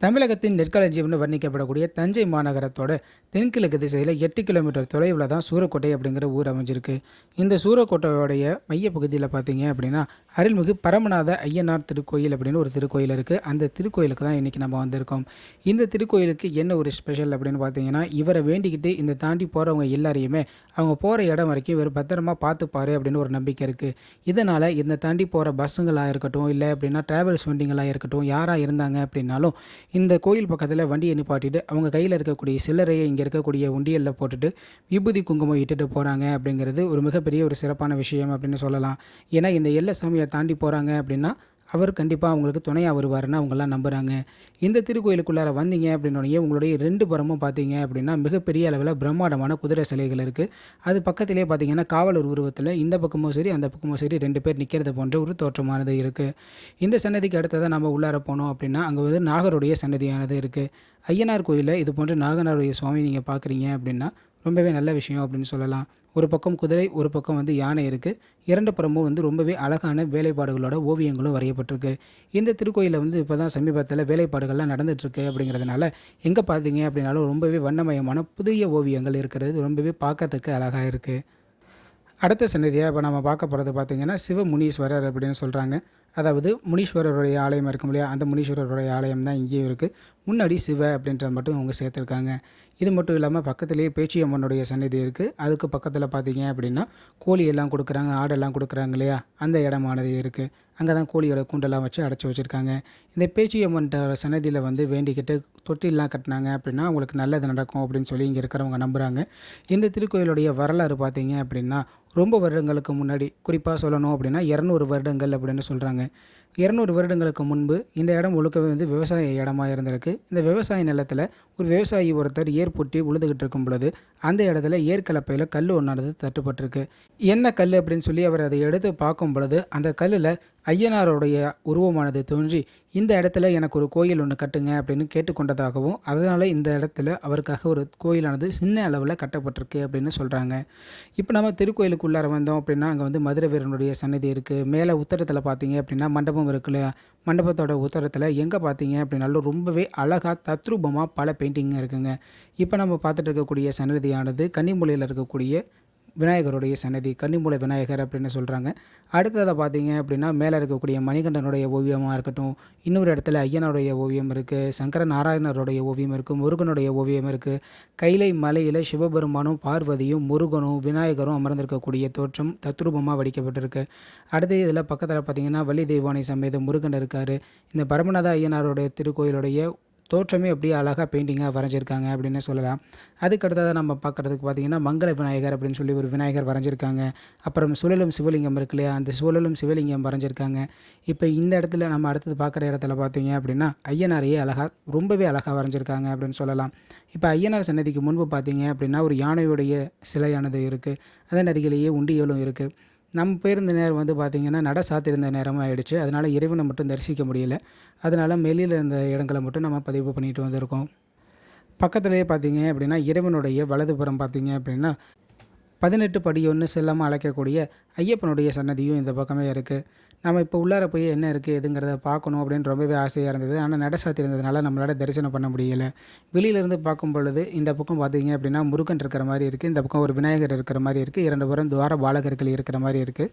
தமிழகத்தின் நெற்களஞ்சியம்னு வர்ணிக்கப்படக்கூடிய தஞ்சை மாநகரத்தோட தென்கிழக்கு திசையில் எட்டு கிலோமீட்டர் தொலைவில் தான் சூரக்கோட்டை அப்படிங்கிற ஊர் அமைஞ்சிருக்கு. இந்த சூரக்கோட்டையோடைய மையப்பகுதியில் பார்த்தீங்க அப்படின்னா அருள்மிகு பரமநாத ஐயனார் திருக்கோயில் அப்படின்னு ஒரு திருக்கோயில் இருக்குது அந்த திருக்கோயிலுக்கு தான் இன்றைக்கி நம்ம வந்திருக்கோம். இந்த திருக்கோயிலுக்கு என்ன ஒரு ஸ்பெஷல் அப்படின்னு பார்த்தீங்கன்னா இவரை வேண்டிக்கிட்டு இந்த தாண்டி போகிறவங்க எல்லாரையுமே அவங்க போகிற இடம் வரைக்கும் இவர் பத்திரமா பார்த்துப்பாரு அப்படின்னு ஒரு நம்பிக்கை இருக்குது இதனால் இந்த தாண்டி போகிற பஸ்ஸுங்களாக இருக்கட்டும் இல்லை அப்படின்னா ட்ராவல்ஸ் வண்டிங்களாக இருக்கட்டும் யாராக இருந்தாங்க அப்படின்னாலும் இந்த கோயில் பக்கத்தில் வண்டியை நிப்பாட்டிட்டு அவங்க கையில் இருக்கக்கூடிய சில்லறையை இங்கே இருக்கக்கூடிய உண்டியலில் போட்டுட்டு விபூதி குங்குமம் இட்டுட்டு போகிறாங்க அப்படிங்கிறது ஒரு மிகப்பெரிய ஒரு சிறப்பான விஷயம் அப்படின்னு சொல்லலாம். ஏன்னா இந்த எல்லை சாமியை தாண்டி போகிறாங்க அப்படின்னா அவர் கண்டிப்பாக அவங்களுக்கு துணையாக வருவாருன்னு அவங்கெல்லாம் நம்புகிறாங்க இந்த திருக்கோயிலுக்குள்ளார வந்தீங்க அப்படின்னோடனே உங்களுடைய ரெண்டு புறமும் பார்த்தீங்க அப்படின்னா மிகப்பெரிய அளவில் பிரம்மாண்டமான குதிரை சிலைகள் இருக்குது அது பக்கத்திலே பார்த்தீங்கன்னா காவலர் உருவத்தில் இந்த பக்கமும் சரி அந்த பக்கமும் சரி ரெண்டு பேர் நிற்கிறது போன்ற ஒரு தோற்றமானது இருக்குது இந்த சன்னதிக்கு அடுத்ததாக நம்ம உள்ளார போனோம் அப்படின்னா அங்கே வந்து நாகருடைய சன்னதியானது இருக்குது ஐயனார் கோயிலில் இது போன்ற நாகனாருடைய சுவாமி நீங்கள் பார்க்குறீங்க அப்படின்னா ரொம்பவே நல்ல விஷயம் அப்படின்னு சொல்லலாம். ஒரு பக்கம் குதிரை ஒரு பக்கம் வந்து யானை இருக்குது இரண்டு புறமும் வந்து ரொம்பவே அழகான வேலைப்பாடுகளோட ஓவியங்களும் வரையப்பட்டிருக்கு. இந்த திருக்கோயிலில் வந்து இப்போ தான் சமீபத்தில் வேலைப்பாடுகள்லாம் நடந்துகிட்ருக்கு அப்படிங்கிறதுனால எங்கே பார்த்தீங்க அப்படின்னாலும் ரொம்பவே வண்ணமயமான புதிய ஓவியங்கள் இருக்கிறது ரொம்பவே பார்க்கறதுக்கு அழகாக இருக்குது அடுத்த சன்னதியாக இப்போ நம்ம பார்க்க போகிறது பார்த்திங்கன்னா சிவமுனீஸ்வரர் அப்படின்னு சொல்கிறாங்க அதாவது முனீஸ்வரருடைய ஆலயம் இருக்கும் இல்லையா? அந்த முனீஸ்வரருடைய ஆலயம் தான் இங்கேயும் இருக்குது முன்னாடி சிவ அப்படின்றத மட்டும் அவங்க சேர்த்துருக்காங்க. இது மட்டும் இல்லாமல் பக்கத்துலேயே பேச்சியம்மனுடைய சன்னதி இருக்குது அதுக்கு பக்கத்தில் பார்த்தீங்க அப்படின்னா கோழி எல்லாம் கொடுக்குறாங்க ஆடெல்லாம் கொடுக்குறாங்க இல்லையா? அந்த இடமானது இருக்குது அங்கே தான் கோழியோட கூண்டெல்லாம் வச்சு அடைச்சி வச்சுருக்காங்க. இந்த பேச்சியம்மன்ற சன்னதியில் வந்து வேண்டிக்கிட்டு தொட்டிலாம் கட்டினாங்க அப்படின்னா அவங்களுக்கு நல்லது நடக்கும் அப்படின்னு சொல்லி இங்கே இருக்கிறவங்க நம்புகிறாங்க இந்த திருக்கோயிலுடைய வரலாறு பார்த்தீங்க அப்படின்னா ரொம்ப வருடங்களுக்கு முன்னாடி குறிப்பாக சொல்லணும் அப்படின்னா இரநூறு வருடங்கள் அப்படின்னு சொல்கிறாங்க இரநூறு வருடங்களுக்கு முன்பு இந்த இடம் முழுக்கவே வந்து விவசாய இடமா இருந்திருக்கு. இந்த விவசாய நிலத்தில் ஒரு விவசாயி ஒருத்தர் ஏர் பொட்டி உழுதுகிட்டு இருக்கும் பொழுது அந்த இடத்துல ஏற்கலப்பையில் கல் ஒன்றானது தட்டுப்பட்டிருக்கு. என்ன கல் அப்படின்னு சொல்லி அவர் அதை எடுத்து பார்க்கும் பொழுது அந்த கல்லில் ஐயனாருடைய உருவமானது தோன்றி இந்த இடத்துல எனக்கு ஒரு கோயில் ஒன்று கட்டுங்க அப்படின்னு கேட்டுக்கொண்டதாகவும் அதனால் இந்த இடத்துல அவருக்காக ஒரு கோயிலானது சின்ன அளவில் கட்டப்பட்டிருக்கு அப்படின்னு சொல்கிறாங்க இப்போ நம்ம திருக்கோயிலுக்குள்ளார வந்தோம் அப்படின்னா அங்கே வந்து மதுரை வீரனுடைய சன்னதி இருக்குது மேலே உத்தரத்தில் பார்த்தீங்க அப்படின்னா மண்டபம் இருக்கு இல்லையா? மண்டபத்தோட உத்தரத்தில் எங்கே பார்த்தீங்க அப்படின்னாலும் ரொம்பவே அழகாக தத்ரூபமாக பல பெயிண்டிங் இருக்குங்க. இப்போ நம்ம பார்த்துட்டு இருக்கக்கூடிய சன்னதியானது கன்னிமூலையில் இருக்கக்கூடிய விநாயகருடைய சன்னதி கன்னிமூல விநாயகர் அப்படின்னு சொல்கிறாங்க அடுத்ததை பார்த்தீங்க அப்படின்னா மேலே இருக்கக்கூடிய மணிகண்டனுடைய ஓவியமாக இருக்கட்டும் இன்னொரு இடத்துல ஐயனுடைய ஓவியம் இருக்குது சங்கர நாராயணருடைய ஓவியம் இருக்குது முருகனுடைய ஓவியம் இருக்குது கைலை மலையில் சிவபெருமானும் பார்வதியும் முருகனும் விநாயகரும் அமர்ந்திருக்கக்கூடிய தோற்றம் தத்ரூபமாக வடிக்கப்பட்டிருக்கு. அடுத்து இதில் பக்கத்தில் பார்த்தீங்கன்னா வள்ளி தெய்வானை சமேத முருகன் இருக்கார். இந்த பரமநாத ஐயனாருடைய திருக்கோயிலுடைய தோற்றமே அப்படியே அழகாக பெயிண்டிங்காக வரைஞ்சிருக்காங்க அப்படின்னு சொல்லலாம். அதுக்கு அடுத்ததாக நம்ம பார்க்குறதுக்கு பார்த்தீங்கன்னா மங்கள விநாயகர் அப்படின்னு சொல்லி ஒரு விநாயகர் வரைஞ்சிருக்காங்க. அப்புறம் சுழலும் சிவலிங்கம் இருக்கு இல்லையா? அந்த சுழலும் சிவலிங்கம் வரைஞ்சிருக்காங்க. இப்போ இந்த இடத்துல நம்ம அடுத்தது பார்க்குற இடத்துல பார்த்தீங்க அப்படின்னா ஐயனாரையே அழகாக ரொம்பவே அழகாக வரைஞ்சிருக்காங்க அப்படின்னு சொல்லலாம். இப்போ ஐயனார் சன்னதிக்கு முன்பு பார்த்தீங்க அப்படின்னா ஒரு யானையுடைய சிலையானது இருக்குது அதன் அருகிலேயே உண்டியலும் இருக்குது நம்ம போயிருந்த நேரம் வந்து பார்த்திங்கன்னா நட சாத்திருந்த நேரமாக ஆயிடுச்சு. அதனால் இறைவனை மட்டும் தரிசிக்க முடியல. அதனால் வெளியில் இருந்த இடங்களை மட்டும் நம்ம பதிவு பண்ணிட்டு வந்திருக்கோம். பக்கத்துலேயே பார்த்தீங்க அப்படின்னா இறைவனுடைய வலதுபுறம் பார்த்தீங்க அப்படின்னா பதினெட்டு படி ஒன்று செல்லாமல் அழைக்கக்கூடிய ஐயப்பனுடைய சன்னதியும் இந்த பக்கமே இருக்குது நம்ம இப்போ உள்ளார போய் என்ன இருக்குது எதுங்கிறத பார்க்கணும் அப்படின்னு ரொம்பவே ஆசையாக இருந்தது. ஆனால் நடசாத்தி இருந்ததுனால நம்மளால் தரிசனம் பண்ண முடியலை. வெளியிலேருந்து பார்க்கும் பொழுது இந்த பக்கம் பார்த்தீங்க அப்படின்னா முருகன் இருக்கிற மாதிரி இருக்குது இந்த பக்கம் ஒரு விநாயகர் இருக்கிற மாதிரி இருக்குது இரண்டு புறம் துவார பாலகர்கள் இருக்கிற மாதிரி இருக்குது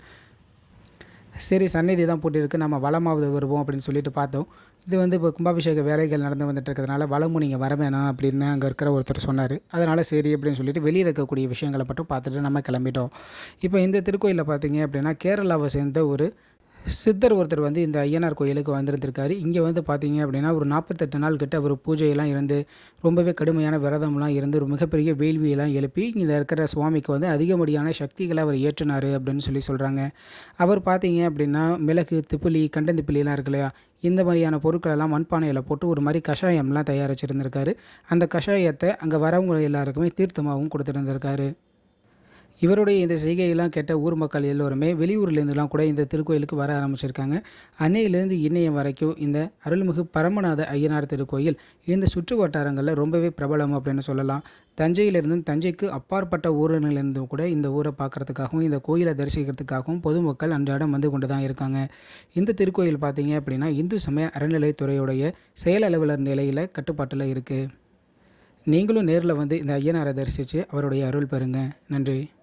சரி சந்நிதி தான் போட்டிருக்கு நம்ம வளமாவது வருவோம் அப்படின்னு சொல்லிட்டு பார்த்தோம். இது வந்து இப்போ கும்பாபிஷேக வேலைகள் நடந்து வந்துட்டு இருக்கிறதுனால வளமும் நீங்கள் வர வேணாம் அப்படின்னு அங்கே இருக்கிற ஒருத்தர் சொன்னார். அதனால் சரி அப்படின்னு சொல்லிட்டு வெளியில் இருக்கக்கூடிய விஷயங்களை மட்டும் பார்த்துட்டு நம்ம கிளம்பிட்டோம். இப்போ இந்த திருக்கோயிலில் பார்த்தீங்க அப்படின்னா கேரளாவை சேர்ந்த ஒரு சித்தர் ஒருத்தர் வந்து இந்த ஐயனார் கோயிலுக்கு வந்திருந்திருக்காரு. இங்கே வந்து பார்த்தீங்க அப்படின்னா ஒரு நாற்பத்தெட்டு நாள் கிட்ட ஒரு பூஜையெல்லாம் இருந்து ரொம்பவே கடுமையான விரதம்லாம் இருந்து ஒரு மிகப்பெரிய வேள்வியெல்லாம் எழுப்பி இங்கே இருக்கிற சுவாமிக்கு வந்து அதிகப்படியான சக்திகளை அவர் ஏற்றினார் அப்படின்னு சொல்லி சொல்கிறாங்க அவர் பார்த்தீங்க அப்படின்னா மிளகு திப்பிலி கண்டந்திப்பிலிலாம் இருக்கு இல்லையா? இந்த மாதிரியான பொருட்களெல்லாம் மண்பானையில் போட்டு ஒரு மாதிரி கஷாயம்லாம் தயாரிச்சிருந்திருக்காரு. அந்த கஷாயத்தை அங்கே வரவங்க எல்லாருக்குமே தீர்த்தமாகவும் கொடுத்துருந்துருக்காரு. இவருடைய இந்த செய்கையெல்லாம் கேட்ட ஊர் மக்கள் எல்லோருமே வெளியூர்லேருந்துலாம் கூட இந்த திருக்கோயிலுக்கு வர ஆரம்பிச்சிருக்காங்க. அன்னையிலேருந்து இன்னையம் வரைக்கும் இந்த அருள்மிகு பரமநாத ஐயனார் திருக்கோயில் இந்த சுற்று வட்டாரங்களில் ரொம்பவே பிரபலம் அப்படின்னு சொல்லலாம். தஞ்சையிலிருந்தும் தஞ்சைக்கு அப்பாற்பட்ட ஊரிலிருந்தும் கூட இந்த ஊரை பார்க்குறதுக்காகவும் இந்த கோயிலை தரிசிக்கிறதுக்காகவும் பொதுமக்கள் அன்றாடம் வந்து கொண்டு தான் இருக்காங்க. இந்த திருக்கோயில் பார்த்தீங்க அப்படின்னா இந்து சமய அறநிலைத்துறையுடைய செயல் அலுவலர் நிலையில் கட்டுப்பாட்டில் இருக்குது நீங்களும் நேரில் வந்து இந்த ஐயனாரை தரிசித்து அவருடைய அருள் பெறுங்க. நன்றி.